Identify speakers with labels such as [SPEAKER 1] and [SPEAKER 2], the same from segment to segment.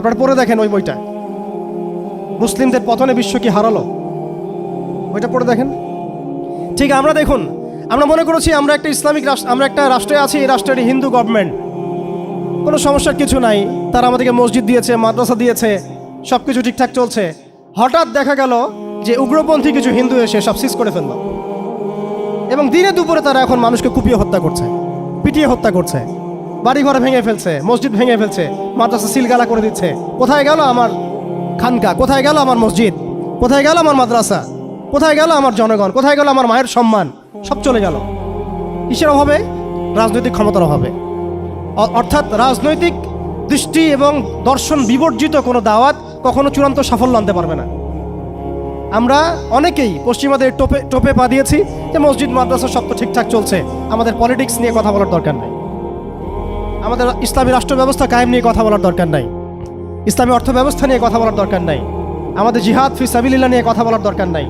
[SPEAKER 1] আপনারা পড়ে দেখেন ওই বইটা। মুসলিমদের পতনে বিশ্ব কি হারালো? ওইটা পড়ে দেখেন। ঠিক আমরা দেখুন, আমরা মনে করেছি আমরা একটা ইসলামিক রাষ্ট্র, আমরা একটা রাষ্ট্রে আছি, এই রাষ্ট্রের হিন্দু গভর্নমেন্ট কোনো সমস্যার কিছু নাই, তারা আমাদেরকে মসজিদ দিয়েছে, মাদ্রাসা দিয়েছে সব কিছু ঠিকঠাক চলছে। হঠাৎ দেখা গেল যে উগ্রপন্থী কিছু হিন্দু এসে সব সিজ করে ফেলল। এবং দিনে দুপুরে তারা এখন মানুষকে কুপিয়ে হত্যা করছে, পিটিয়ে হত্যা করছে। বাড়ি ঘরে ভেঙে ফেলছে, মসজিদ ভেঙে ফেলছে মাদ্রাসা সিলগালা করে দিচ্ছে। কোথায় গেল আমার খানকা? কোথায় গেল আমার মসজিদ? কোথায় গেল আমার মাদ্রাসা? কোথায় গেল আমার জনগণ? কোথায় গেল আমার মায়ের সম্মান? সব চলে গেল। কিসের অভাবে? রাজনৈতিক ক্ষমতার অভাবে। অর্থাৎ রাজনৈতিক দৃষ্টি এবং দর্শন বিবর্জিত কোনো দাওয়াত কখনো চূড়ান্ত সাফল্য আনতে পারবে না। আমরা অনেকেই পশ্চিমাদের টোপে টোপে পা দিয়েছি যে মসজিদ, মাদ্রাসা সব তো ঠিকঠাক চলছে। আমাদের পলিটিক্স নিয়ে কথা বলার দরকার নেই। আমাদের ইসলামী রাষ্ট্র ব্যবস্থা কায়েম নিয়ে কথা বলার দরকার নাই। ইসলামী অর্থ ব্যবস্থা নিয়ে কথা বলার দরকার নাই। আমাদের জিহাদ ফি সাবিলিল্লাহ নিয়ে কথা বলার দরকার নাই।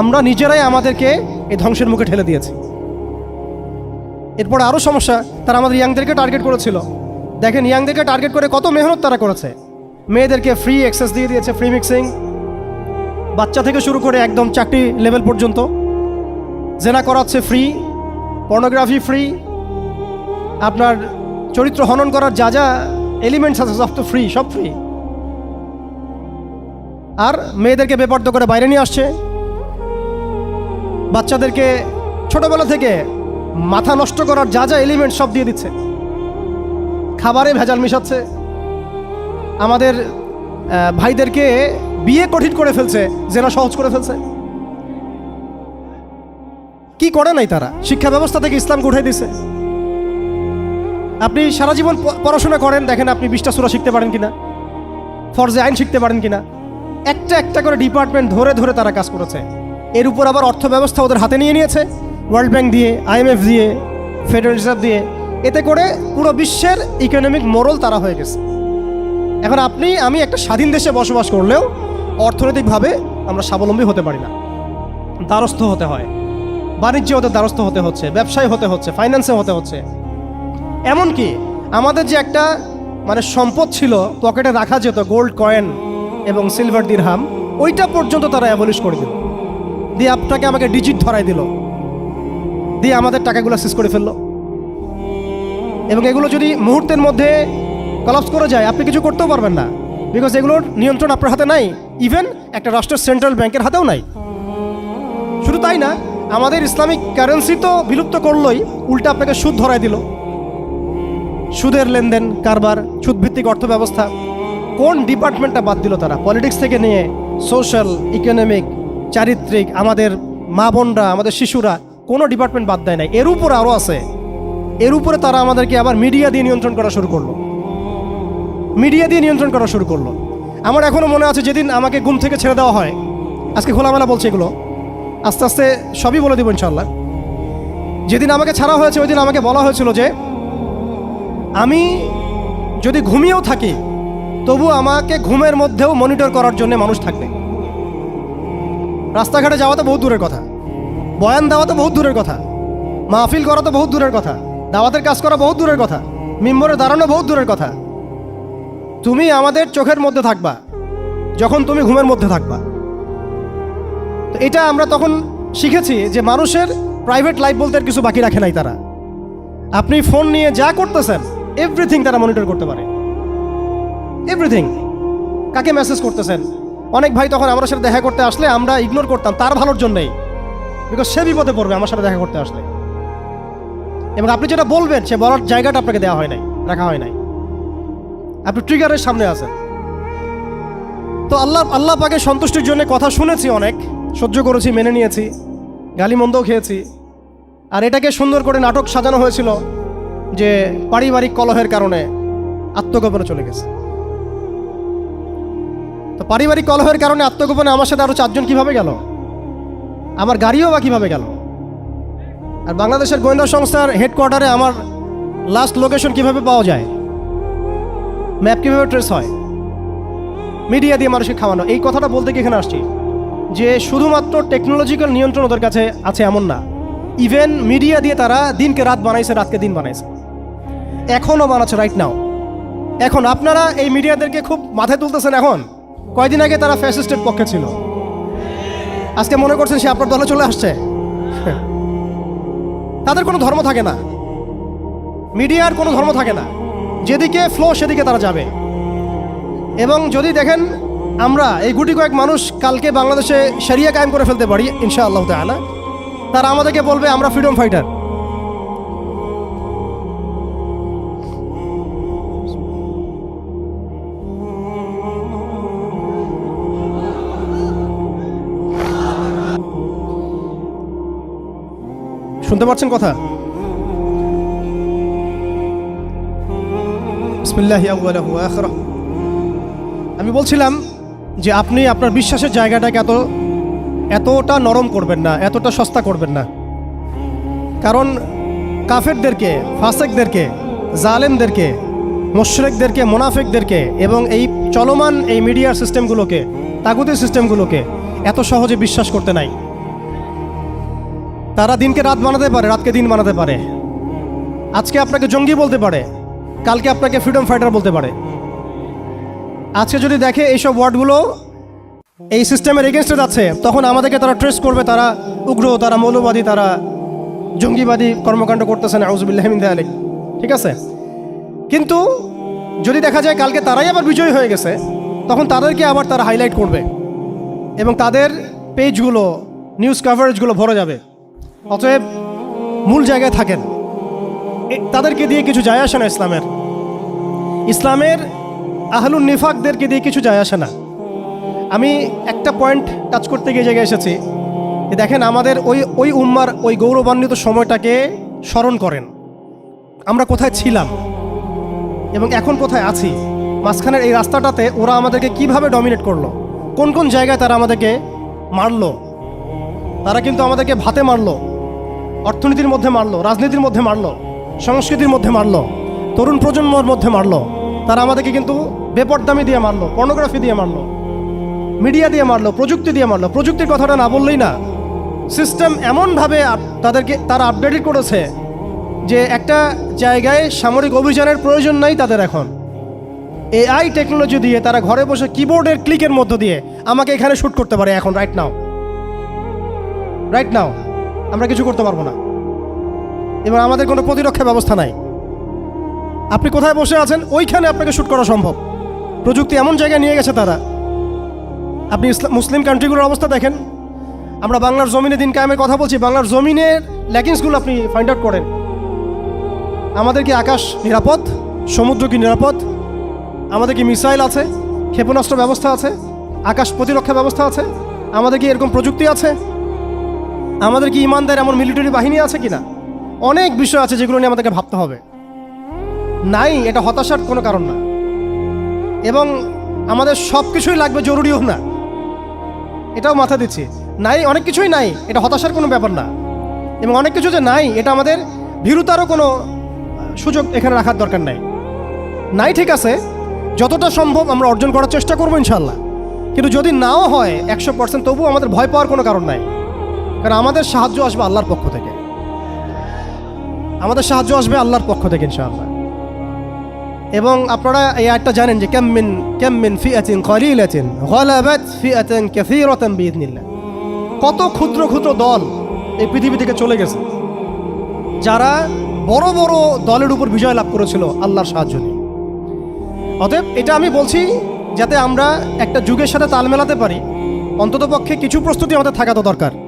[SPEAKER 1] আমরা নিজেরাই আমাদেরকে এই ধ্বংসের মুখে ঠেলে দিয়েছি। এরপরে আরও সমস্যা, তারা আমাদের ইয়াংদেরকে টার্গেট করেছিল। দেখেন, ইয়াংদেরকে টার্গেট করে কত মেহনত তারা করেছে। মেয়েদেরকে ফ্রি অ্যাক্সেস দিয়ে দিয়েছে ফ্রি মিক্সিং বাচ্চা থেকে শুরু করে একদম চাকরি লেভেল পর্যন্ত। জেনা করাচ্ছে ফ্রি পর্নোগ্রাফি ফ্রি আপনার চরিত্র হনন করার যা যা এলিমেন্টস আছে, সব তো ফ্রি সব ফ্রি আর মেয়েদেরকে বেপর্দ করে বাইরে নিয়ে আসছে। বাচ্চাদেরকে ছোটবেলা থেকে মাথা নষ্ট করার যা যা এলিমেন্ট সব দিয়ে দিচ্ছে। খাবারে ভেজাল মিশাচ্ছে। আমাদের ভাইদেরকে বিয়ে কঠিন করে ফেলছে, জেনা সহজ করে ফেলছে। কি করে নাই তারা? শিক্ষা ব্যবস্থা থেকে ইসলামকে উঠে দিছে। আপনি সারা জীবন পড়াশোনা করেন, দেখেন আপনি বিশটা সুরা শিখতে পারেন কিনা, ফরজে আইন শিখতে পারেন কিনা। একটা একটা করে ডিপার্টমেন্ট ধরে ধরে তারা কাজ করেছে। এর উপর আবার অর্থ ব্যবস্থা ওদের হাতে নিয়ে নিয়েছে ওয়ার্ল্ড ব্যাংক দিয়ে আইএমএফ দিয়ে ফেডারেল রিজার্ভ দিয়ে। এতে করে পুরো বিশ্বের ইকোনমিক মোরল তারা হয়ে গেছে। এখন আপনি, আমি একটা স্বাধীন দেশে বসবাস করলেও অর্থনৈতিকভাবে আমরা স্বাবলম্বী হতে পারি না। দ্বারস্থ হতে হয়। বাণিজ্যে ওদের দ্বারস্থ হতে হচ্ছে, ব্যবসায় হতে হচ্ছে ফাইন্যান্সে হতে হচ্ছে। এমনকি আমাদের যে একটা মানে সম্পদ ছিল, পকেটে রাখা যেত গোল্ড কয়েন এবং সিলভার দিরহাম ওইটা পর্যন্ত তারা অ্যাবলিশ করে দিল। দিয়ে আপনাকে আমাকে ডিজিট ধরাই দিল। দিয়ে আমাদের টাকাগুলো শেষ করে ফেলল। এবং এগুলো যদি মুহূর্তের মধ্যে কলাপস করে যায়, আপনি কিছু করতেও পারবেন না। বিকজ এগুলোর নিয়ন্ত্রণ আপনার হাতে নাই। ইভেন একটা রাষ্ট্রের সেন্ট্রাল ব্যাংকের হাতেও নাই। শুধু তাই না, আমাদের ইসলামিক কারেন্সি তো বিলুপ্ত করলোই, উল্টা আপনাকে সুদ ধরায় দিল। সুদের লেনদেন, কারবার, সুদভিত্তিক অর্থ ব্যবস্থা কোন ডিপার্টমেন্টটা বাদ দিল তারা? পলিটিক্স থেকে নিয়ে সোশ্যাল ইকোনমিক চারিত্রিক, আমাদের মা বোনরা, আমাদের শিশুরা, কোনো ডিপার্টমেন্ট বাদ দেয় নাই। এর উপরে আরও আছে। এর উপরে তারা আমাদেরকে আবার মিডিয়া দিয়ে নিয়ন্ত্রণ করা শুরু করল। মিডিয়া দিয়ে নিয়ন্ত্রণ করা শুরু করল। আমার এখনও মনে আছে যেদিন আমাকে ঘুম থেকে ছেড়ে দেওয়া হয়, আজকে খোলামেলা বলছে এগুলো। আস্তে আস্তে সবই বলে দেবো ইনশাল্লাহ যেদিন আমাকে ছাড়া হয়েছে, ওই দিন আমাকে বলা হয়েছিল যে আমি যদি ঘুমিয়েও থাকি, তবু আমাকে ঘুমের মধ্যেও মনিটর করার জন্য মানুষ থাকবে। রাস্তাঘাটে যাওয়া তো বহুত দূরের কথা। বয়ান দেওয়া তো বহুত দূরের কথা। মাহফিল করা তো বহুত দূরের কথা। দাওয়াতের কাজ করা বহুত দূরের কথা। মিম্বরে দাঁড়ানো বহুত দূরের কথা। তুমি আমাদের চোখের মধ্যে থাকবা, যখন তুমি ঘুমের মধ্যে থাকবা। তো এটা আমরা তখন শিখেছি যে মানুষের প্রাইভেট লাইফ বলতে আর কিছু বাকি রাখে নাই তারা। আপনি ফোন নিয়ে যা করতেছেন এভরিথিং তারা মনিটর করতে পারে। এভরিথিং কাকে মেসেজ করতেছেন? অনেক ভাই তখন আমার সাথে দেখা করতে আসলে আমরা ইগনোর করতাম, তার ভালোর জন্যই। বিকজ সে বিপদে পড়বে আমার সাথে দেখা করতে আসলে। এবং আপনি যেটা বলবেন, সে বলার জায়গাটা আপনাকে দেওয়া হয় নাই, রাখা হয় নাই। আপনি ট্রিগারের সামনে আছেন। তো আল্লাহ আল্লাহ পাকে সন্তুষ্টির জন্য কথা শুনেছি অনেক, সহ্য করেছি, মেনে নিয়েছি গালি মন্দও খেয়েছি। আর এটাকে সুন্দর করে নাটক সাজানো হয়েছিল। যে পারিবারিক কলহের কারণে আত্মগোপনে চলে গেছে। তো পারিবারিক কলহের কারণে আত্মগোপনে আমার সাথে আরও চারজন কীভাবে গেল? আমার গাড়িও বা কীভাবে গেল? আর বাংলাদেশের গোয়েন্দা সংস্থার হেডকোয়ার্টারে আমার লাস্ট লোকেশন কীভাবে পাওয়া যায়? ম্যাপ কীভাবে ট্রেস হয়? মিডিয়া দিয়ে মানুষকে খাওয়ানো। এই কথাটা বলতে কি এখানে আসছি যে শুধুমাত্র টেকনোলজিক্যাল নিয়ন্ত্রণ ওদের কাছে আছে এমন না। ইভেন মিডিয়া দিয়ে তারা দিনকে রাত বানাইছে, রাতকে দিন বানাইছে। এখনও বানাচ্ছে রাইট নাও এখন আপনারা এই মিডিয়াদেরকে খুব মাথায় তুলতেছেন এখন। কয়দিন আগে তারা ফ্যাসিস্টের পক্ষে ছিল। আজকে মনে করছেন সে আপনার দলে চলে আসছে। তাদের কোনো ধর্ম থাকে না। মিডিয়ার কোনো ধর্ম থাকে না। যেদিকে ফ্লো সেদিকে তারা যাবে। এবং যদি দেখেন, আমরা এই গুটি কয়েক মানুষ কালকে বাংলাদেশে সেরিয়া কায়েম করে ফেলতে পারি, ইনশাআল্লাহ তাআলা। তারা আমাদেরকে বলবে, আমরা ফ্রিডম ফাইটার শুনতে পাচ্ছেন কথা? আমি বলছিলাম যে আপনি আপনার বিশ্বাসের জায়গাটাকে এত, এতটা নরম করবেন না, এতটা সস্তা করবেন না। কারণ কাফেরদেরকে, ফাসেকদেরকে, জালেমদেরকে, মোশরেকদেরকে, মোনাফেকদেরকে এবং এই চলমান এই মিডিয়ার সিস্টেমগুলোকে তাগুতি সিস্টেমগুলোকে এত সহজে বিশ্বাস করতে নাই। তারা দিনকে রাত বানাতে পারে, রাতকে দিন বানাতে পারে। আজকে আপনাকে জঙ্গি বলতে পারে, কালকে আপনাকে ফ্রিডম ফাইটার বলতে পারে। আজকে যদি দেখে এইসব ওয়ার্ডগুলো এই সিস্টেমের এগেনস্টে যাচ্ছে, তখন আমাদেরকে তারা ট্রেস করবে, তারা উগ্র, তারা মৌলবাদী, তারা জঙ্গিবাদী কর্মকাণ্ড করতেছেন আউজবিল্লাহমিন আলিক ঠিক আছে? কিন্তু যদি দেখা যায় কালকে তারাই আবার বিজয়ী হয়ে গেছে, তখন তাদেরকে আবার তারা হাইলাইট করবে। এবং তাদের পেজগুলো নিউজ কাভারেজগুলো ভরে যাবে। অতএব মূল জায়গায় থাকেন। তাদেরকে দিয়ে কিছু যায় আসে না ইসলামের। ইসলামের আহলুন নিফাকদেরকে দিয়ে কিছু যায় আসে না। আমি একটা পয়েন্ট টাচ করতে গিয়ে জায়গায় এসেছি। দেখেন, আমাদের ওই ওই উম্মার ওই গৌরবান্বিত সময়টাকে স্মরণ করেন। আমরা কোথায় ছিলাম এবং এখন কোথায় আছি, মাঝখানের এই রাস্তাটাতে ওরা আমাদেরকে কীভাবে ডমিনেট করল, কোন কোন জায়গায় তারা আমাদেরকে মারলো তারা কিন্তু আমাদেরকে ভাতে মারলো, অর্থনীতির মধ্যে মারলো, রাজনীতির মধ্যে মারলো, সংস্কৃতির মধ্যে মারলো, তরুণ প্রজন্মর মধ্যে মারলো, তারা আমাদেরকে কিন্তু বেপরদামি দিয়ে মারলো পর্নোগ্রাফি দিয়ে মারলো মিডিয়া দিয়ে মারলো, প্রযুক্তি দিয়ে মারলো। প্রযুক্তির কথাটা না বললেই না। সিস্টেম এমনভাবে তাদেরকে তারা আপডেটেড করেছে যে একটা জায়গায় সামরিক অভিযানের প্রয়োজন নাই তাদের এখন। এআই টেকনোলজি দিয়ে তারা ঘরে বসে কিবোর্ডের ক্লিকের মধ্য দিয়ে আমাকে এখানে শ্যুট করতে পারে এখন রাইট নাও রাইট নাও আমরা কিছু করতে পারব না। এবার আমাদের কোনো প্রতিরক্ষা ব্যবস্থা নাই। আপনি কোথায় বসে আছেন? ওইখানে আপনাকে শ্যুট করা সম্ভব। প্রযুক্তি এমন জায়গায় নিয়ে গেছে তারা। আপনি মুসলিম কান্ট্রিগুলোর অবস্থা দেখেন। আমরা বাংলার জমিনে দিন কায়েমের কথা বলছি। বাংলার জমিনের ল্যাকিংসগুলো আপনি ফাইন্ড আউট করেন। আমাদের কি আকাশ নিরাপদ? সমুদ্র কি নিরাপদ? আমাদের কি মিসাইল আছে? ক্ষেপণাস্ত্র ব্যবস্থা আছে? আকাশ প্রতিরক্ষা ব্যবস্থা আছে? আমাদের কি এরকম প্রযুক্তি আছে? আমাদের কি ইমানদার এমন মিলিটারি বাহিনী আছে কিনা? অনেক বিষয় আছে যেগুলো নিয়ে আমাদেরকে ভাবতে হবে। নাই, এটা হতাশার কোনো কারণ না। এবং আমাদের সব কিছুই লাগবে জরুরিও না। এটাও মাথা দিচ্ছি। নাই, অনেক কিছুই নাই, এটা হতাশার কোনো ব্যাপার না। এবং অনেক কিছু যে নাই, এটা আমাদের ভীরুতারও কোনো সুযোগ এখানে রাখার দরকার নাই। নাই, ঠিক আছে, যতটা সম্ভব আমরা অর্জন করার চেষ্টা করব ইনশাল্লাহ কিন্তু যদি নাও হয় একশো পার্সেন্ট তবুও আমাদের ভয় পাওয়ার কোনো কারণ নাই। কারণ আমাদের সাহায্য আসবে আল্লাহর পক্ষ থেকে। আমাদের সাহায্য আসবে আল্লাহর পক্ষ থেকে ইনশাআল্লাহ। এবং আপনারা এই আয়টা জানেন যে কেমমিন কেমমিন ফিআতিন কলিলাতিন গলাবাত ফিআতান কাসীরাতান বিইذنিল্লাহ কত ক্ষুদ্র ক্ষুদ্র দল এই পৃথিবী থেকে চলে গেছে, যারা বড় বড় দলের উপর বিজয় লাভ করেছিল আল্লাহর সাহায্য নিয়ে। অতএব এটা আমি বলছি যাতে আমরা একটা যুগের সাথে তাল মেলাতে পারি। অন্ততপক্ষে কিছু প্রস্তুতি আমাদের থাকা তো দরকার।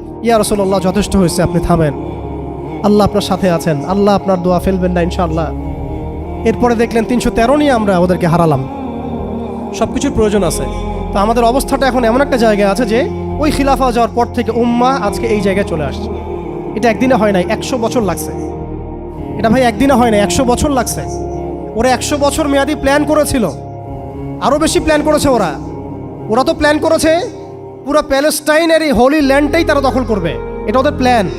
[SPEAKER 1] ইয়া রসুল্লাহ যথেষ্ট হয়েছে, আপনি থামেন। আল্লাহ আপনার সাথে আছেন, আল্লাহ আপনার দোয়া ফেলবেন না, ইনশাআল্লাহ। এরপরে দেখলেন তিনশো তেরো নিয়ে আমরা ওদেরকে হারালাম। সব কিছুর প্রয়োজন আছে। তো আমাদের অবস্থাটা এখন এমন একটা জায়গায় আছে যে, ওই খিলাফা যাওয়ার পর থেকে উম্মা আজকে এই জায়গায় চলে আসছে। এটা একদিনে হয় নাই, একশো বছর লাগছে। এটা ভাই একদিনে হয় না একশো বছর লাগছে। ওরা একশো বছর মেয়াদি প্ল্যান করেছিল। আরও বেশি প্ল্যান করেছে ওরা। ওরা তো প্ল্যান করেছে পুরো প্যালেস্টাইনের এই হোলি ল্যান্ডটাই তারা দখল করবে। এটা ওদের প্ল্যান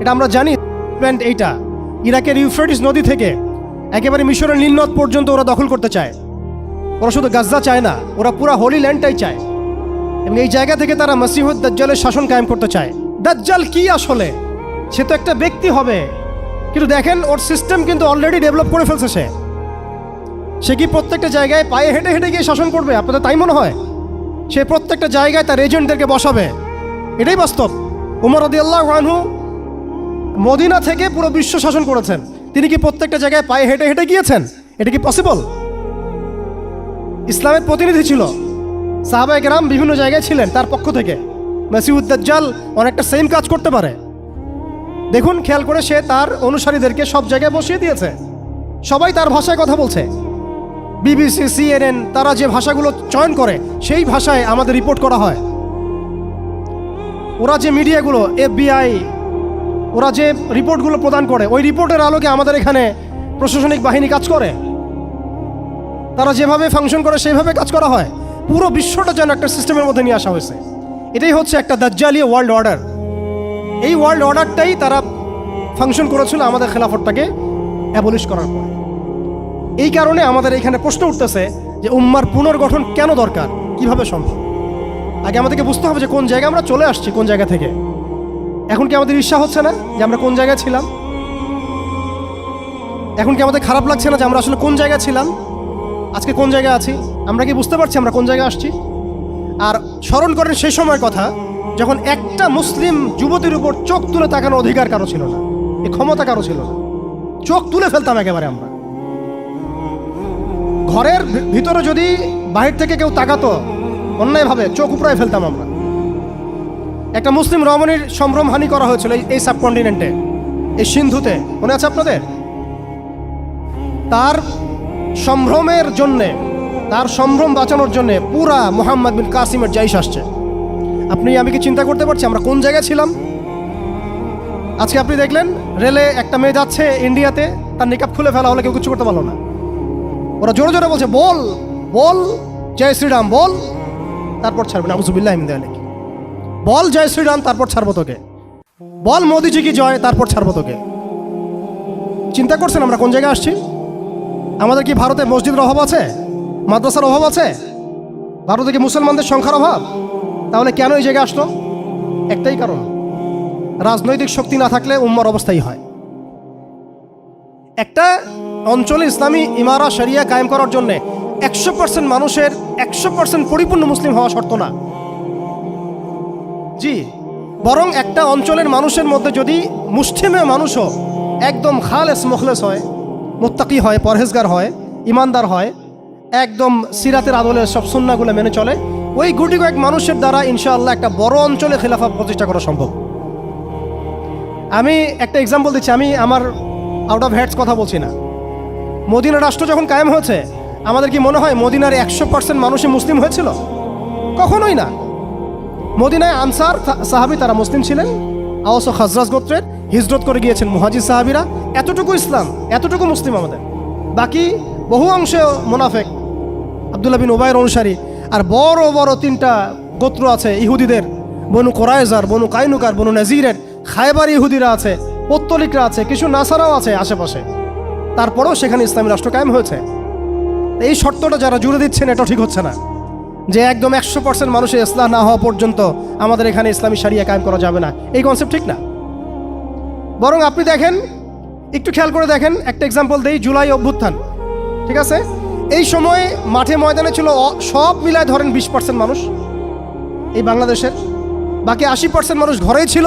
[SPEAKER 1] এটা আমরা জানি। প্ল্যান এইটা। ইরাকের ইউফ্রেটিস নদী থেকে একেবারে মিশরের নীলনদ পর্যন্ত ওরা দখল করতে চায়। ওরা শুধু গাজা চায় না, ওরা পুরো হোলি ল্যান্ডটাই চায়। এবং এই জায়গা থেকে তারা মসিহুদ দাজ্জালের শাসন কায়েম করতে চায়। দাজ্জাল কি আসলে? সে তো একটা ব্যক্তি হবে। কিন্তু দেখেন, ওর সিস্টেম কিন্তু অলরেডি ডেভেলপ করে ফেলছে সে। সে কি প্রত্যেকটা জায়গায় পায়ে হেঁটে হেঁটে গিয়ে শাসন করবে? আপনাদের তাই মনে হয়? সে প্রত্যেকটা জায়গায় তার এজেন্টদেরকে বসাবে। এটাই বাস্তব। উমর রদি আল্লাহ আনহু মদিনা থেকে পুরো বিশ্ব শাসন করেছেন। তিনি কি প্রত্যেকটা জায়গায় পায়ে হেঁটে হেঁটে গিয়েছেন? এটা কি পসিবল ইসলামের প্রতিনিধি ছিল। সাহাবায় গ্রাম বিভিন্ন জায়গায় ছিলেন তার পক্ষ থেকে। মেসিউদ্দাজ্জাল অনেকটা সেম কাজ করতে পারে। দেখুন, খেয়াল করে সে তার অনুসারীদেরকে সব জায়গায় বসিয়ে দিয়েছে। সবাই তার ভাষায় কথা বলছে। বিবিসি, সিএনএন, তারা যে ভাষাগুলো চয়ন করে, সেই ভাষায় আমাদের রিপোর্ট করা হয়। ওরা যে মিডিয়াগুলো, এফবিআই, ওরা যে রিপোর্টগুলো প্রদান করে, ওই রিপোর্টের আলোকে আমাদের এখানে প্রশাসনিক বাহিনী কাজ করে। তারা যেভাবে ফাংশন করে, সেইভাবে কাজ করা হয়। পুরো বিশ্বটা যেন একটা সিস্টেমের মধ্যে নিয়ে আসা হয়েছে। এটাই হচ্ছে একটা দাজ্জালীয় ওয়ার্ল্ড অর্ডার এই ওয়ার্ল্ড অর্ডারটাই তারা ফাংশন করেছিল আমাদের খেলাফতটাকে অ্যাবলিশ করার পর। এই কারণে আমাদের এখানে প্রশ্ন উঠতেছে যে উম্মার পুনর্গঠন কেন দরকার? কীভাবে সম্ভব? আগে আমাদেরকে বুঝতে হবে যে কোন জায়গায় আমরা চলে আসছি, কোন জায়গা থেকে। এখন কি আমাদের ঈর্ষা হচ্ছে না যে আমরা কোন জায়গায় ছিলাম? এখন কি আমাদের খারাপ লাগছে না যে আমরা আসলে কোন জায়গায় ছিলাম? আজকে কোন জায়গায় আছি? আমরা কি বুঝতে পারছি আমরা কোন জায়গায় আসছি? আর স্মরণ করেন সেই সময়ের কথা, যখন একটা মুসলিম যুবতীর উপর চোখ তুলে তাকানো অধিকার কারও ছিল না এই ক্ষমতা কারও ছিল না। চোখ তুলে ফেলতাম একেবারে আমরা। ঘরের ভিতরে যদি বাহির থেকে কেউ তাকাতো অন্যায়ভাবে চোখ উপড়ায় ফেলতাম আমরা। একটা মুসলিম রমণীর সম্ভ্রমহানি করা হয়েছিল এই- সাবকন্টিনেন্টে, এই সিন্ধুতে। মনে আছে আপনাদের? তার সম্ভ্রমের জন্যে, তার সম্ভ্রম বাঁচানোর জন্যে পুরা মোহাম্মদ বিন কাসিমের জাইশ আসছে। আপনি, আমি কি চিন্তা করতে পারছি আমরা কোন জায়গায় ছিলাম? আজকে আপনি দেখলেন, রেলে একটা মেয়ে যাচ্ছে ইন্ডিয়াতে, তার নিকাপ খুলে ফেলা হলে কেউ কিছু করতে পারল না। ওরা জোরে জোরে বলছে, বল বল, জয় শ্রীরাম, বল। তারপর ছাড়বে না। আবুজুবিল্লাহ ইমদে নাকি বল, জয় শ্রীরাম, তারপর ছাড়বো তোকে। বল, মোদিজি কি জয়, তারপর ছাড়বো তোকে। চিন্তা করছেন আমরা কোন জায়গায় আসছি? আমাদের কি ভারতে মসজিদের অভাব আছে? মাদ্রাসার অভাব আছে? ভারতে কি মুসলমানদের সংখ্যার অভাব? তাহলে কেন এই জায়গায় আসলো? একটাই কারণ, রাজনৈতিক শক্তি না থাকলে উম্মার অবস্থাই হয়। একটা অঞ্চলে ইসলামী ইমারা শরিয়া কায়েম করার জন্য একশো পার্সেন্ট মানুষের একশো পার্সেন্ট পরিপূর্ণ মুসলিম হওয়া শর্ত না। জি, বরং একটা অঞ্চলের মানুষের মধ্যে যদি মুষ্টিমেয় মানুষও একদম খালেস মুখলেস হয়, মোত্তাকি হয়, পরহেজগার হয়, ইমানদার হয়, একদম সিরাতের আদলে সব সুন্নাগুলো মেনে চলে, ওই গুটি কয়েক মানুষের দ্বারা ইনশাআল্লাহ একটা বড় অঞ্চলে খেলাফা প্রতিষ্ঠা করা সম্ভব। আমি একটা এক্সাম্পল দিচ্ছি, আমি আমার আউট অফ হেডস কথা বলছি না। মদিনা রাষ্ট্র যখন কায়েম হয়েছে, আমাদের কি মনে হয় মদিনার একশো পার্সেন্ট মানুষই মুসলিম হয়েছিল? কখনোই না। মদিনায় আনসার সাহাবি তারা মুসলিম ছিলেন। আওস ও খাজরাজ গোত্রের হিজরত করে গিয়েছেন মুহাজির সাহাবিরা। এতটুকু ইসলাম, এতটুকু মুসলিম আমাদের। বাকি বহু অংশে মোনাফেক, আবদুল্লাহ বিন ওবায়ের অনুসারী, আর বড় বড় তিনটা গোত্র আছে ইহুদিদের। বনু কোরাইজার, বনু কাইনুকার, বনু নাজিরের, খায়বার ইহুদিরা আছে, পত্তলিকরা আছে, কিছু নাসারাও আছে আশেপাশে। তারপরেও সেখানে ইসলামী রাষ্ট্র কায়েম হয়েছে। এই শর্তটা যারা জুড়ে দিচ্ছেন, এটা ঠিক হচ্ছে না। যে একদম একশো পার্সেন্ট মানুষের ইসলাম না হওয়া পর্যন্ত আমাদের এখানে ইসলামী সারিয়া কায়েম করা যাবে না। এই কনসেপ্ট ঠিক না। বরং আপনি দেখেন, একটু খেয়াল করে দেখেন, একটা এক্সাম্পল দেই, জুলাই অভ্যুত্থান। ঠিক আছে? এই সময় মাঠে ময়দানে ছিল সব মিলায় ধরেন বিশ পার্সেন্ট মানুষ এই বাংলাদেশের। বাকি আশি পার্সেন্ট মানুষ ঘরেই ছিল।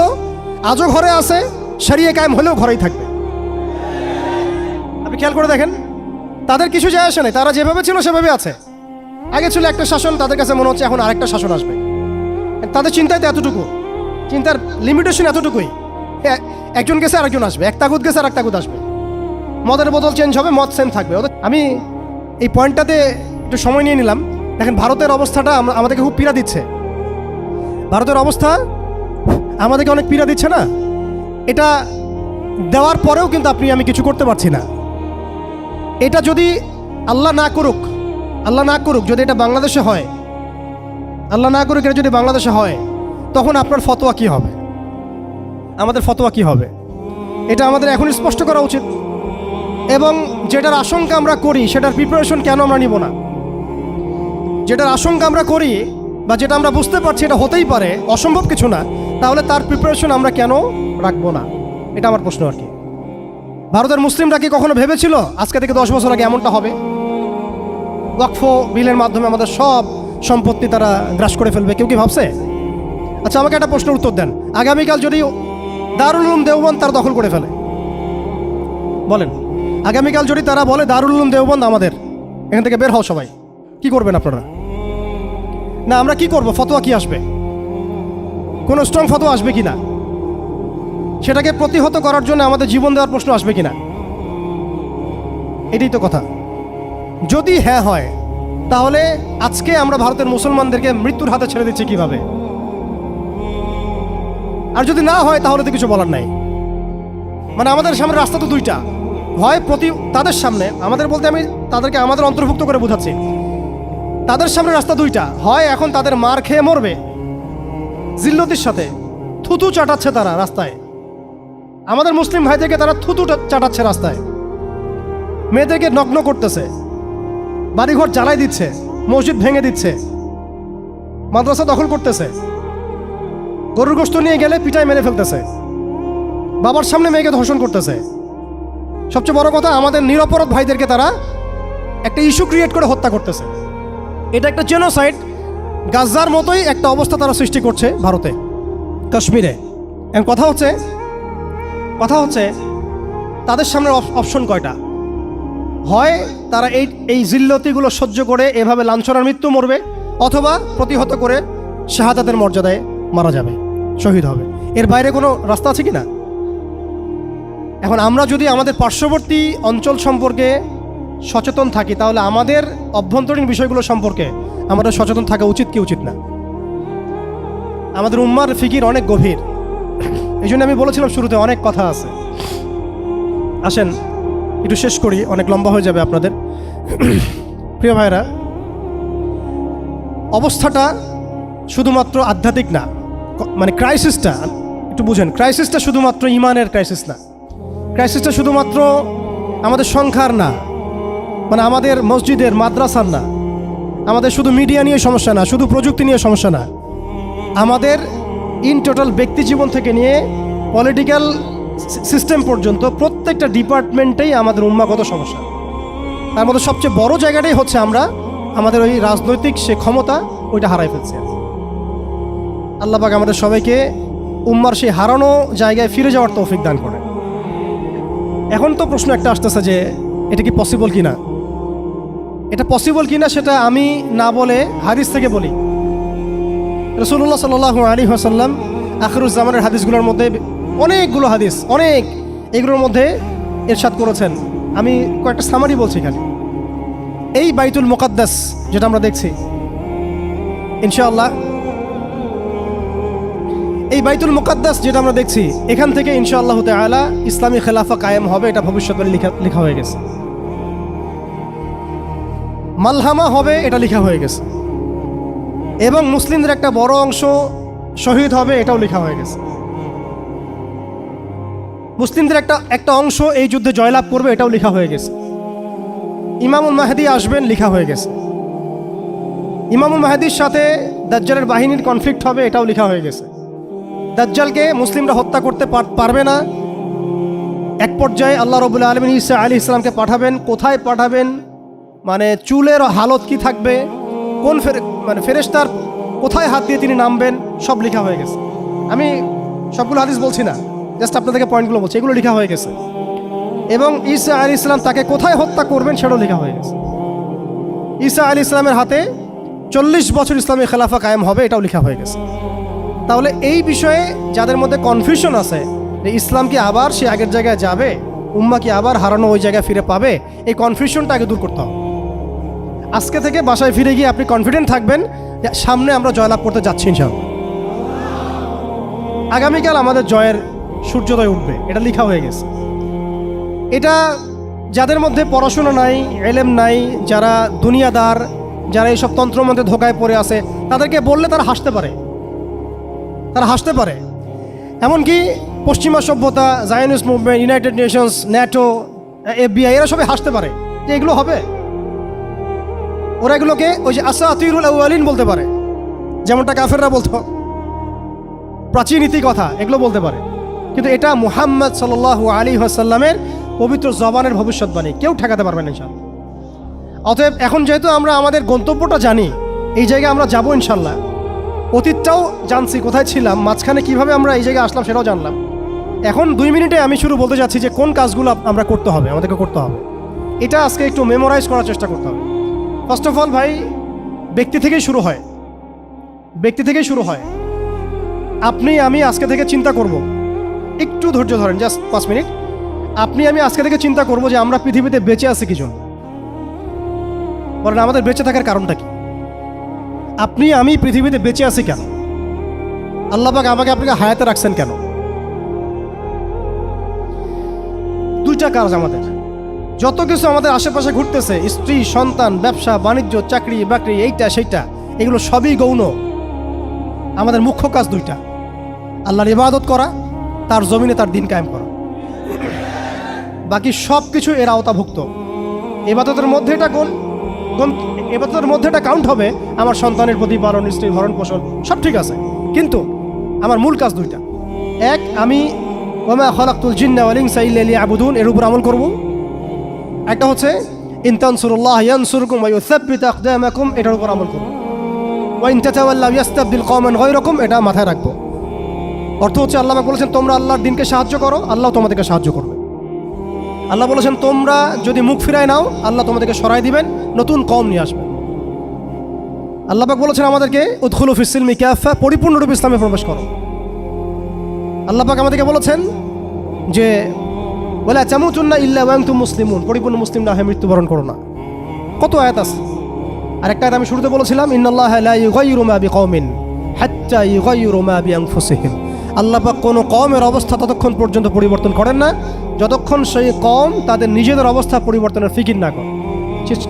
[SPEAKER 1] আজও ঘরে আছে সারিয়ে কায়েম হলেও ঘরেই থাকবে। আপনি খেয়াল করে দেখেন, তাদের কিছু যায় আসে নাই, তারা যেভাবে ছিল সেভাবে আছে। আগে ছিল একটা শাসন, তাদের কাছে মনে হচ্ছে এখন আরেকটা শাসন আসবে। তাদের চিন্তায় তো এতটুকু, চিন্তার লিমিটেশন এতটুকুই। এ- একজন গেছে, আরেকজন আসবে, এক তাগুদ গেছে, আর এক তাগুদ আসবে। মদের বোতল চেঞ্জ হবে, মদ সেম থাকবে। আমি এই পয়েন্টটাতে একটু সময় নিয়ে নিলাম। দেখেন, ভারতের অবস্থাটা আমাদেরকে খুব পীড়া দিচ্ছে। ভারতের অবস্থা আমাদেরকে অনেক পীড়া দিচ্ছে না। এটা দেওয়ার পরেও কিন্তু আপনি আমি কিছু করতে পারছি না। এটা যদি আল্লাহ না করুক, আল্লাহ না করুক, যদি এটা বাংলাদেশে হয়, আল্লাহ না করুক, এটা যদি বাংলাদেশে হয়, তখন আপনার ফতোয়া কি হবে? আমাদের ফতোয়া কি হবে? এটা আমাদের এখন স্পষ্ট করা উচিত। এবং যেটার আশঙ্কা আমরা করি, সেটার প্রিপারেশন কেন আমরা নিব না? যেটার আশঙ্কা আমরা করি বা যেটা আমরা বুঝতে পারছি এটা হতেই পারে, অসম্ভব কিছু না, তাহলে তার প্রিপারেশন আমরা কেন রাখব না? এটা আমার প্রশ্ন আর কি। ভারতের মুসলিমরা কি কখনো ভেবেছিল আজকে থেকে দশ বছর আগে এমনটা হবে? ওয়াকফ বিলের মাধ্যমে আমাদের সব সম্পত্তি তারা গ্রাস করে ফেলবে, কেউ কি ভাবছে? আচ্ছা আমাকে একটা প্রশ্নের উত্তর দেন। আগামীকাল যদি দারুল উলুম দেওবন্দ তারা দখল করে ফেলে, বলেন। আগামীকাল যদি তারা বলে দারুল উলুম দেওবন্দ আমাদের, এখান থেকে বের হও সবাই। কি করবেন আপনারা? না, আমরা কি করব? ফতোয়া কি আসবে? কোনো স্ট্রং ফতোয়া আসবে কি না? সেটাকে প্রতিহত করার জন্য আমাদের জীবন দেওয়ার প্রশ্ন আসবে কিনা? এটাই তো কথা। যদি হ্যাঁ হয়, তাহলে আজকে আমরা ভারতের মুসলমানদেরকে মৃত্যুর হাতে ছেড়ে দিচ্ছি কীভাবে? আর যদি না হয়, তাহলে তো কিছু বলার নাই। মানে আমাদের সামনে রাস্তা তো দুইটা। হয় প্রতি তাদের সামনে, আমাদের বলতে আমি তাদেরকে আমাদের অন্তর্ভুক্ত করে বোঝাচ্ছি। তাদের সামনে রাস্তা দুইটা। হয় এখন তাদের মার খেয়ে মরবে, জিল্লতির সাথে থুতু চাটাচ্ছে তারা রাস্তায়। আমাদের মুসলিম ভাইদেরকে তারা থুতু চাটাচ্ছে রাস্তায়। মেয়েদেরকে নগ্ন করতেছে। বাড়িঘর জ্বালাই দিচ্ছে, মসজিদ ভেঙে দিচ্ছে, মাদ্রাসা দখল করতেছে। গরুর গোস্ত নিয়ে গেলে পিটায় মেরে ফেলতেছে। বাবার সামনে মেয়েকে ধর্ষণ করতেছে। সবচেয়ে বড় কথা, আমাদের নিরপরাধ ভাইদেরকে তারা একটা ইস্যু ক্রিয়েট করে হত্যা করতেছে। এটা একটা জেনোসাইড গাজার মতোই একটা অবস্থা তারা সৃষ্টি করছে ভারতে। কাশ্মীরে। এখন কথা হচ্ছে কথা হচ্ছে, তাদের সামনে অপশন কয়টা? হয় তারা এই এই জিল্লতিগুলো সহ্য করে এভাবে লাঞ্ছনার মৃত্যু মরবে, অথবা প্রতিহত করে শাহাদাতের মর্যাদায় মারা যাবে, শহীদ হবে। এর বাইরে কোনো রাস্তা আছে কি না এখন আমরা যদি আমাদের পার্শ্ববর্তী অঞ্চল সম্পর্কে সচেতন থাকি, তাহলে আমাদের অভ্যন্তরীণ বিষয়গুলো সম্পর্কে আমাদের সচেতন থাকা উচিত কি উচিত না? আমাদের উম্মার ফিকির অনেক গভীর। এই জন্য আমি বলেছিলাম শুরুতে অনেক কথা আছে। আসেন, একটু শেষ করি, অনেক লম্বা হয়ে যাবে আপনাদের। প্রিয় ভাইরা অবস্থাটা শুধুমাত্র আধ্যাত্মিক না মানে ক্রাইসিসটা, একটু বুঝেন, ক্রাইসিসটা শুধুমাত্র ইমানের ক্রাইসিস না। ক্রাইসিসটা শুধুমাত্র আমাদের সংখ্যার না মানে আমাদের মসজিদের, মাদ্রাসার না। আমাদের শুধু মিডিয়া নিয়ে সমস্যা না, শুধু প্রযুক্তি নিয়ে সমস্যা না। আমাদের ইন টোটাল ব্যক্তি জীবন থেকে নিয়ে পলিটিক্যাল সিস্টেম পর্যন্ত প্রত্যেকটা ডিপার্টমেন্টেই আমাদের উন্মাগত সমস্যা। তার মধ্যে সবচেয়ে বড় জায়গাটাই হচ্ছে আমরা, আমাদের ওই রাজনৈতিক সে ক্ষমতা, ওইটা হারাই ফেলছি। আল্লাহবাক আমাদের সবাইকে উম্মার সেই হারানো জায়গায় ফিরে যাওয়ার তৌফিক দান করে। এখন তো প্রশ্ন একটা আসতেছে যে, এটা কি পসিবল কিনা? এটা পসিবল কিনা সেটা আমি না বলে হাদিস থেকে বলি। রসুল্লাহ সাল আলী হাসাল্লাম আখরুজ্জামানের হাদিসগুলোর মধ্যে অনেকগুলো হাদিস, অনেক এগুলোর মধ্যে এরশাদ করেছেন। আমি কয়েকটা সামারি বলছি এখানে। এই বাইতুল মোকাদ্দাস যেটা আমরা দেখছি, ইনশাআল্লাহ, এই বাইতুল মোকাদ্দাস যেটা আমরা দেখছি, এখান থেকে ইনশাআল্লাহ তাআলা ইসলামী খেলাফা কায়েম হবে, এটা ভবিষ্যতে লেখা লেখা হয়ে গেছে। মালহামা হবে, এটা লেখা হয়ে গেছে। এবং মুসলিমদের একটা বড় অংশ শহীদ হবে, এটাও লেখা হয়ে গেছে। মুসলিমদের একটা একটা অংশ এই যুদ্ধে জয়লাভ করবে, এটাও লেখা হয়ে গেছে। ইমামুল মাহাদি আসবেন, লেখা হয়ে গেছে। ইমামুল মাহাদির সাথে দাজ্জালের বাহিনীর কনফ্লিক্ট হবে, এটাও লেখা হয়ে গেছে। দাজ্জালকে মুসলিমরা হত্যা করতে পারবে না। এক পর্যায়ে আল্লাহ রবুল্লা আলমিন ইসা আলী ইসলামকে পাঠাবেন, কোথায় পাঠাবেন? মানে চুলের হালত কি থাকবে? কোন ফেরে মানে ফেরেস্তার কোথায় হাত দিয়ে তিনি নামবেন, সব লেখা হয়ে গেছে। আমি সবগুলো হাদিস বলছি না জাস্ট আপনাদেরকে পয়েন্টগুলো বলছি, এগুলো লেখা হয়ে গেছে। এবং ঈসা আলী ইসলাম তাকে কোথায় হত্যা করবেন সেটাও লেখা হয়ে গেছে। ঈসা আলী ইসলামের হাতে চল্লিশ বছর ইসলামী খেলাফা কায়েম হবে, এটাও লেখা হয়ে গেছে। তাহলে এই বিষয়ে যাদের মধ্যে কনফিউশন আছে যে ইসলাম কি আবার সে আগের জায়গায় যাবে, উম্মা কি আবার হারানো ওই জায়গায় ফিরে পাবে, এই কনফিউশনটা আগে দূর করতে হবে। আজকে থেকে বাসায় ফিরে গিয়ে আপনি কনফিডেন্ট থাকবেন সামনে আমরা জয়লাভ করতে যাচ্ছি ইনশাআল্লাহ। আগামীকাল আমাদের জয়ের সূর্যোদয় উঠবে, এটা লেখা হয়ে গেছে। এটা যাদের মধ্যে পড়াশোনা নাই, এলেম নাই, যারা দুনিয়াদার, যারা এইসব তন্ত্রের মধ্যে ধোকায় পড়ে আছে, তাদেরকে বললে তারা হাসতে পারে। তারা হাসতে পারে। এমনকি পশ্চিমা সভ্যতা Zionist movement United Nations NATO FBI এরা সবাই হাসতে পারে যে এগুলো হবে। ওরা এগুলোকে ওই যে আসা আতিরুল আউআলিন বলতে পারে। যেমনটা কাফেররা বলতো। প্রাচীন নীতি কথা, এগুলো বলতে পারে। কিন্তু এটা মুহাম্মদ সাল আলী আসাল্লামের পবিত্র জবানের ভবিষ্যৎবাণী। কেউ ঠেকাতে পারবে না ইনশাল্লাহ অতএব এখন যেহেতু আমরা আমাদের গন্তব্যটা জানি, এই জায়গায় আমরা যাব ইনশাল্লাহ অতীতটাও জানছি, কোথায় ছিলাম, মাঝখানে কীভাবে আমরা এই জায়গায় আসলাম সেটাও জানলাম। এখন দুই মিনিটে আমি শুরু বলতে যাচ্ছি যে কোন কাজগুলো আমরা করতে হবে, আমাদেরকে করতে হবে। এটা আজকে একটু মেমোরাইজ করার চেষ্টা করতে হবে। ফার্স্ট অফ অল ভাই, ব্যক্তি থেকেই শুরু হয়। ব্যক্তি থেকেই শুরু হয়। আপনি, আমি আজকে থেকে চিন্তা করব। একটু ধৈর্য ধরেন জাস্ট পাঁচ মিনিট। আপনি, আমি আজকে থেকে চিন্তা করব যে আমরা পৃথিবীতে বেঁচে আছি কি বলেন, আমাদের বেঁচে থাকার কারণটা কি? আপনি, আমি পৃথিবীতে বেঁচে আছি কেন? আল্লাহবাক আমাকে আপনাকে হায়াতে রাখছেন কেন? দুইটা কাজ আমাদের। যত কিছু আমাদের আশেপাশে ঘুরতেছে, স্ত্রী, সন্তান, ব্যবসা, বাণিজ্য, চাকরি, বাকরি, এইটা, সেইটা, এগুলো সবই গৌণ। আমাদের মুখ্য কাজ দুইটা। আল্লাহর ইবাদত করা, তার জমিনে তার দিন কায়েম করা। বাকি সব কিছু এর আওতাভুক্ত। এবাদতের মধ্যে এটা কোন? কোন? এবাদতের মধ্যে এটা কাউন্ট হবে, আমার সন্তানের প্রতিপালন স্ত্রীর ভরণ পোষণ, সব ঠিক আছে। কিন্তু আমার মূল কাজ দুইটা। এক, আমি, ওমা খলাকুল জিন্না ওয়ালিং সাইলি আবুদুন এর উপর আমল করব। একটা হচ্ছে ইনতানসুরুল্লাহ ইয়ানসুরকুম ওয়া ইউসাব্বিত আকদামাকুম এটার উপর আমল করব। ওয়াইন তাতাওয়াল্লাউ ইয়াস্তাবদিল কওমান গায়রাকুম এটা মাথায় রাখব। অর্থ হচ্ছে, আল্লাহ বলেছেন, তোমরা আল্লাহর দিনকে সাহায্য করো, আল্লাহ তোমাদেরকে সাহায্য করবে। আল্লাহ বলেছেন, তোমরা যদি মুখ ফিরায় নাও, আল্লাহ তোমাদেরকে সরাই দিবেন, নতুন কম নিয়ে আসবেন। আল্লাহ পাক বলেছেন আমাদেরকে উৎখুল ফিসিলমি ক্যাফা পরিপূর্ণরূপে ইসলামে প্রবেশ করো। আল্লাহ পাক আমাদেরকে বলেছেন যে বলে চামুচুন্না ইল্লা ওয়াংতুম মুসলিমুন। পরিপূর্ণ মুসলিম না হয়ে মৃত্যুবরণ করো না। কত আয়াত আছে? আরেকটা আমি শুরুতে বলেছিলাম, ইন্নাল্লাহ লা ইউগাইয়িরু মা বিকওমিন হাত্তা ইউগাইয়িরু মা বিআনফুসিহিম। আল্লাহ পাক কোনো কওমের অবস্থা ততক্ষণ পর্যন্ত পরিবর্তন করেন না। যতক্ষণ সেই কম তাদের নিজেদের অবস্থা পরিবর্তনের ফিকির না করে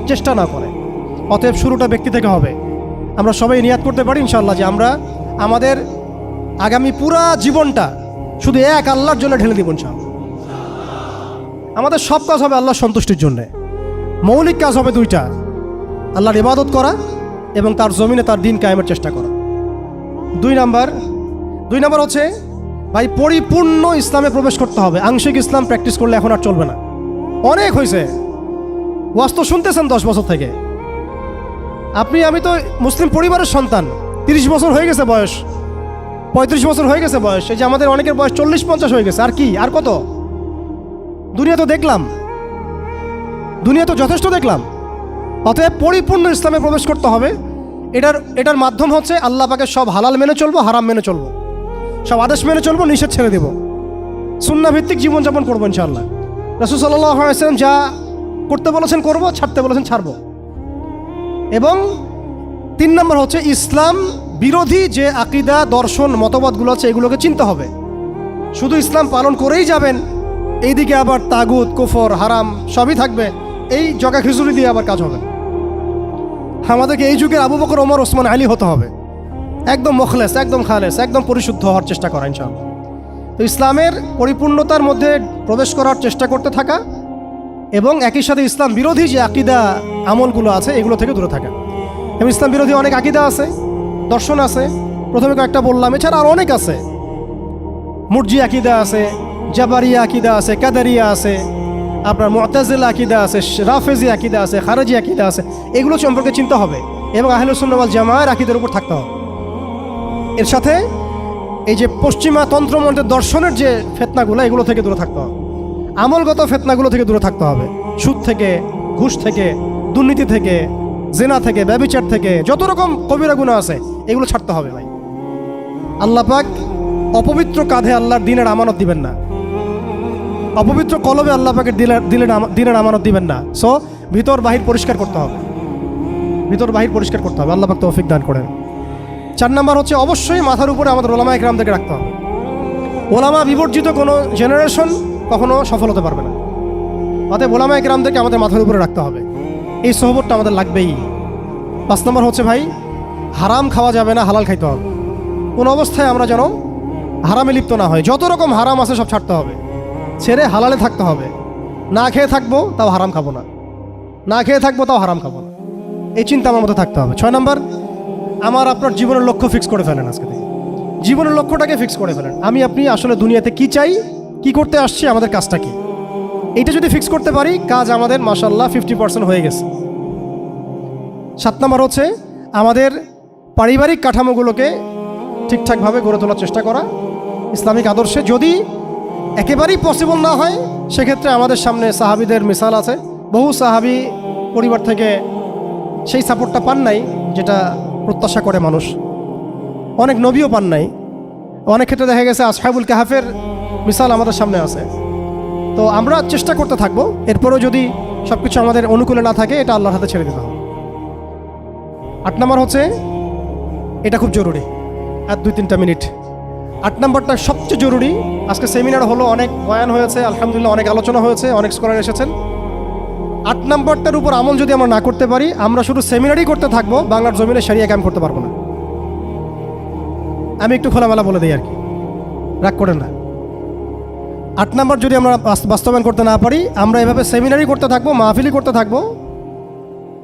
[SPEAKER 1] চেষ্টা না করে। অতএব শুরুটা ব্যক্তি থেকে হবে। আমরা সবাই নিয়াত করতে পারি ইনশাআল্লাহ যে আমরা আমাদের আগামী পুরা জীবনটা শুধু এক আল্লাহর জন্য ঢেলে দিব ইনশাআল্লাহ। আমাদের সব কাজ হবে আল্লাহর সন্তুষ্টির জন্যে। মৌলিক কাজ হবে দুইটা। আল্লাহর ইবাদত করা এবং তার জমিনে তার দিন কায়েমের চেষ্টা করা। দুই নাম্বার দুই নাম্বার হচ্ছে, ভাই, পরিপূর্ণ ইসলামে প্রবেশ করতে হবে। আংশিক ইসলাম প্র্যাকটিস করলে এখন আর চলবে না। অনেক হয়েছে। ওয়াজ তো শুনতেছেন দশ বছর থেকে। আপনি, আমি তো মুসলিম পরিবারের সন্তান। তিরিশ বছর হয়ে গেছে বয়স। পঁয়ত্রিশ বছর হয়ে গেছে বয়স। এই যে আমাদের অনেকের বয়স চল্লিশ পঞ্চাশ হয়ে গেছে। আর কি? আর কত? দুনিয়া তো দেখলাম। দুনিয়া তো যথেষ্ট দেখলাম। অতএব পরিপূর্ণ ইসলামে প্রবেশ করতে হবে। এটার এটার মাধ্যম হচ্ছে আল্লাহ পাকে সব হালাল মেনে চলবো, হারাম মেনে চলবো। সব আদেশ মেনে চলবো, নিষেধ ছেড়ে দেবো। সুন্না ভিত্তিক জীবনযাপন করব ইনশাআল্লাহ। রসুল সাল্লাম যা করতে বলেছেন করব, ছাড়তে বলেছেন ছাড়বো। এবং তিন নম্বর হচ্ছে ইসলাম বিরোধী যে আকিদা, দর্শন, মতবাদগুলো আছে, এগুলোকে চিনতে হবে। শুধু ইসলাম পালন করেই যাবেন এইদিকে আবার তাগুত, কুফর, হারাম সবই থাকবে। এই জগা খিচুড়ি দিয়ে আবার কাজ হবে। আমাদেরকে এই যুগের আবু বকর, ওমর, ওসমান, আলী হতে হবে। একদম মখলেস, একদম খালেস, একদম পরিশুদ্ধ হওয়ার চেষ্টা করা, ইনশাআল্লাহ। তো ইসলামের পরিপূর্ণতার মধ্যে প্রবেশ করার চেষ্টা করতে থাকা এবং একই সাথে ইসলাম বিরোধী যে আকিদা, আমলগুলো আছে, এগুলো থেকে দূরে থাকা। এবং ইসলাম বিরোধী অনেক আকিদা আছে, দর্শন আছে। প্রথমে কয়েকটা বললাম, এছাড়া আর অনেক আছে। মুরজি আকিদা আছে জাবারিয়া আকিদা আছে, কাদারিয়া আছে, আপনার মতাজিল আকিদা আছে, রাফেজি আকিদা আছে, খারেজি আকিদা আছে, এগুলো সম্পর্কে চিন্তা হবে এবং আহলুসুন্নওয়াল জামায়ের আকিদের উপর থাকতে হবে। এর সাথে এই যে পশ্চিমা তন্ত্রমন্ত্রের দর্শনের যে ফেতনাগুলো, এগুলো থেকে দূরে থাকতে হবে। আমলগত ফেতনাগুলো থেকে দূরে থাকতে হবে। সুদ থেকে, ঘুষ থেকে, দুর্নীতি থেকে, জেনা থেকে, ব্যবিচার থেকে, যত রকম কবিরা গুণা আছে, এগুলো ছাড়তে হবে ভাই। আল্লাহ পাক অপবিত্র কাঁধে আল্লাহর দিনের আমানত দিবেন না। অপবিত্র কলবে আল্লাহ দিলের আমা- দিনের আমানত দিবেন না। সো ভিতর বাহির পরিষ্কার করতে হবে। ভিতর বাহির পরিষ্কার করতে হবে। আল্লাহ পাক তৌফিক দান করেন। চার নাম্বার হচ্ছে অবশ্যই মাথার উপরে আমাদের ওলামা একরামদেরকে রাখতে হবে। ওলামা বিবর্জিত কোনো জেনারেশন কখনো সফল হতে পারবে না। অতএব ওলামা একরামদেরকে আমাদের মাথার উপরে রাখতে হবে। এই সহবতটা আমাদের লাগবেই। পাঁচ নম্বর হচ্ছে ভাই, হারাম খাওয়া যাবে না, হালাল খাইতে হবে। কোন অবস্থায় আমরা যেন হারামে লিপ্ত না হয় যত রকম হারাম আছে সব ছাড়তে হবে। ছেড়ে হালালে থাকতে হবে। না খেয়ে থাকব, তাও হারাম খাব না। না খেয়ে থাকব, তাও হারাম খাব না। এই চিন্তা আমার মধ্যে থাকতে হবে। ছয় নম্বর, আমার আপনার জীবনের লক্ষ্য ফিক্স করে ফেলেন আজকে থেকে। জীবনের লক্ষ্যটাকে ফিক্স করে ফেলেন। আমি, আপনি আসলে দুনিয়াতে কি চাই, কি করতে আসছি, আমাদের কাজটা কি? এটা যদি ফিক্স করতে পারি, কাজ আমাদের মাসাল্লাহ ফিফটি পার্সেন্ট হয়ে গেছে। সাত নম্বর হচ্ছে, আমাদের পারিবারিক কাঠামোগুলোকে ঠিকঠাকভাবে গড়ে তোলার চেষ্টা করা। ইসলামিক আদর্শে যদি একেবারেই পসিবল না হয়, সেক্ষেত্রে আমাদের সামনে সাহাবিদের মিসাল আছে। বহু সাহাবি পরিবার থেকে সেই সাপোর্টটা পান নাই, যেটা প্রত্যাশা করে মানুষ। অনেক নবীও পান নাই। অনেক ক্ষেত্রে দেখা গেছে আসহাবুল কাহাফের মিসাল আমাদের সামনে আছে। তো আমরা চেষ্টা করতে থাকব, এরপরেও যদি সব কিছু আমাদের অনুকূলে না থাকে, এটা আল্লাহর হাতে ছেড়ে দিতে হবে। আট নম্বর হচ্ছে, এটা খুব জরুরি। আর দুই তিনটা মিনিট। আট নম্বরটা সবচেয়ে জরুরি। আজকে সেমিনার হলো, অনেক বয়ান হয়েছে, আলহামদুলিল্লাহ অনেক আলোচনা হয়েছে, অনেক স্কলার এসেছেন। আট নম্বরটার উপর আমল যদি আমরা না করতে পারি, আমরা শুধু সেমিনারই করতে থাকব, বাংলার জমিনে সারিয়া ক্যাম্প করতে পারব না। আমি একটু খোলামেলা বলে দিই আর কি। রাগ করেন না। আট নম্বর যদি আমরা বাস- বাস্তবায়ন করতে না পারি, আমরা এভাবে সেমিনারই করতে থাকব মাহফিলি করতে থাকব।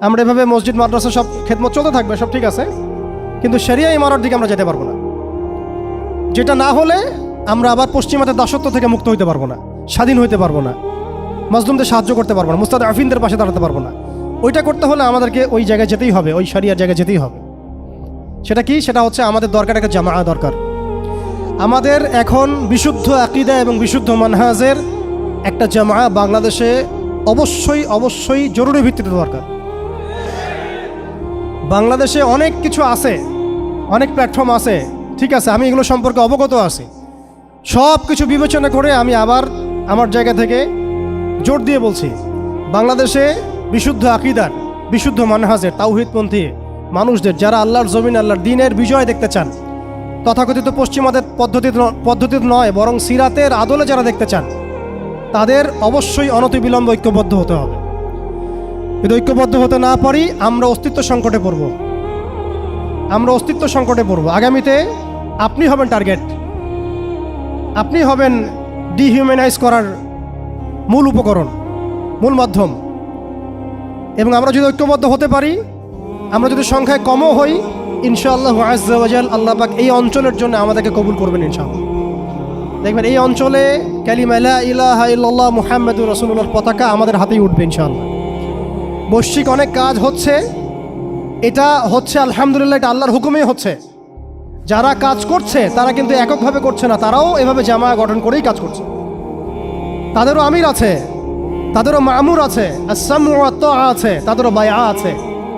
[SPEAKER 1] আমরা এভাবে মসজিদ, মাদ্রাসা সব খেদমত চলতে থাকবে, সব ঠিক আছে। কিন্তু সেরিয়া ইমারত দিকে আমরা যেতে পারব না। যেটা না হলে আমরা আবার পশ্চিমাদের দাসত্ব থেকে মুক্ত হইতে পারব না, স্বাধীন হইতে পারব না, মাজলুমদের সাহায্য করতে পারব না, মুস্তাদ আফিনদের পাশে দাঁড়াতে পারব না। ওইটা করতে হলে আমাদেরকে ওই জায়গায় যেতেই হবে, ওই সারিয়ার জায়গায় যেতেই হবে। সেটা কি? সেটা হচ্ছে আমাদের দরকার একটা জামা দরকার। আমাদের এখন বিশুদ্ধ আকিদা এবং বিশুদ্ধ মানহাজের একটা জামা বাংলাদেশে অবশ্যই অবশ্যই জরুরি ভিত্তিতে দরকার। বাংলাদেশে অনেক কিছু আছে, অনেক প্ল্যাটফর্ম আছে ঠিক আছে, আমি এগুলো সম্পর্কে অবগত আছি। সব কিছু বিবেচনা করে আমি আবার আমার জায়গা থেকে জোর দিয়ে বলছি, বাংলাদেশে বিশুদ্ধ আকিদার, বিশুদ্ধ মানহাজের, তাওহিদপন্থী মানুষদের, যারা আল্লাহর জমিন, আল্লাহর দিনের বিজয় দেখতে চান, তথাকথিত পশ্চিমাদের পদ্ধতি পদ্ধতির নয়, বরং সিরাতের আদলে যারা দেখতে চান, তাদের অবশ্যই অনতিবিলম্ব ঐক্যবদ্ধ হতে হবে। যদি ঐক্যবদ্ধ হতে না পারি, আমরা অস্তিত্ব সংকটে পড়ব। আমরা অস্তিত্ব সংকটে পড়ব। আগামীতে আপনি হবেন টার্গেট আপনি হবেন ডিহিউম্যানাইজ করার মূল উপকরণ, মূল মাধ্যম। এবং আমরা যদি ঐক্যবদ্ধ হতে পারি, আমরা যদি সংখ্যায় কমও হই, ইনশাআল্লাহ আজাল আল্লাহ পাক এই অঞ্চলের জন্য আমাদেরকে কবুল করবেন ইনশাআল্লাহ। দেখবেন এই অঞ্চলে ক্যালিমালা ইলাহা মুহাম্মদুর রসুল্লাহর পতাকা আমাদের হাতেই উঠবে ইনশাআল্লাহ। বৈশ্বিক অনেক কাজ হচ্ছে, এটা হচ্ছে আলহামদুলিল্লাহ, এটা আল্লাহর হুকুমেই হচ্ছে। যারা কাজ করছে, তারা কিন্তু এককভাবে করছে না। তারাও এভাবে জামা গঠন করেই কাজ করছে। তাদেরও আমির আছে, তাদেরও মামুর আছে আছে, তাদেরও বায়া আছে।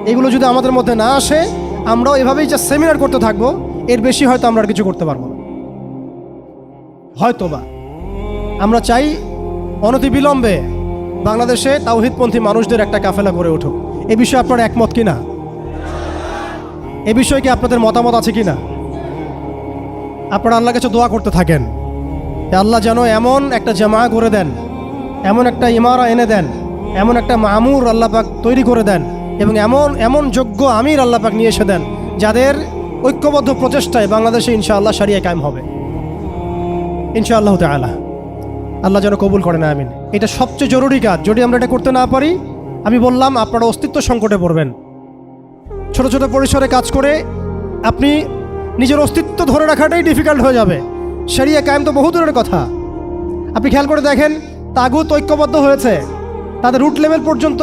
[SPEAKER 1] এগুলো যদি আমাদের মধ্যে না আসে, আমরাও এভাবেই যা সেমিনার করতে থাকব, এর বেশি হয়তো আমরা আর কিছু করতে পারব না। হয়তো বা আমরা চাই অনতিবিলম্বে বাংলাদেশে তাওহিদপন্থী মানুষদের একটা কাফেলা গড়ে উঠুক। এ বিষয়ে আপনার একমত কিনা? এ বিষয়ে কি আপনাদের মতামত আছে কিনা? আপনারা আল্লাহ কাছে দোয়া করতে থাকেন। আল্লাহ যেন এমন একটা জামা করে দেন, এমন একটা ইমারা এনে দেন, এমন একটা মামুর আল্লাহ পাক তৈরি করে দেন এবং এমন এমন যোগ্য আমির আল্লাহ পাক নিয়ে এসে দেন যাদের ঐক্যবদ্ধ প্রচেষ্টায় বাংলাদেশে ইনশাআল্লাহ সারিয়া কায়েম হবে। ইনশাআল্লাহ তালা আল্লাহ যেন কবুল করেন আমিন। এটা সবচেয়ে জরুরি কাজ। যদি আমরা এটা করতে না পারি, আমি বললাম আপনারা অস্তিত্ব সংকটে পড়বেন। ছোট ছোট পরিসরে কাজ করে আপনি নিজের অস্তিত্ব ধরে রাখাটাই ডিফিকাল্ট হয়ে যাবে। সেরিয়া কায়েম তো বহু দূরের কথা। আপনি খেয়াল করে দেখেন, তাগুত ঐক্যবদ্ধ হয়েছে। তাদের রুট লেভেল পর্যন্ত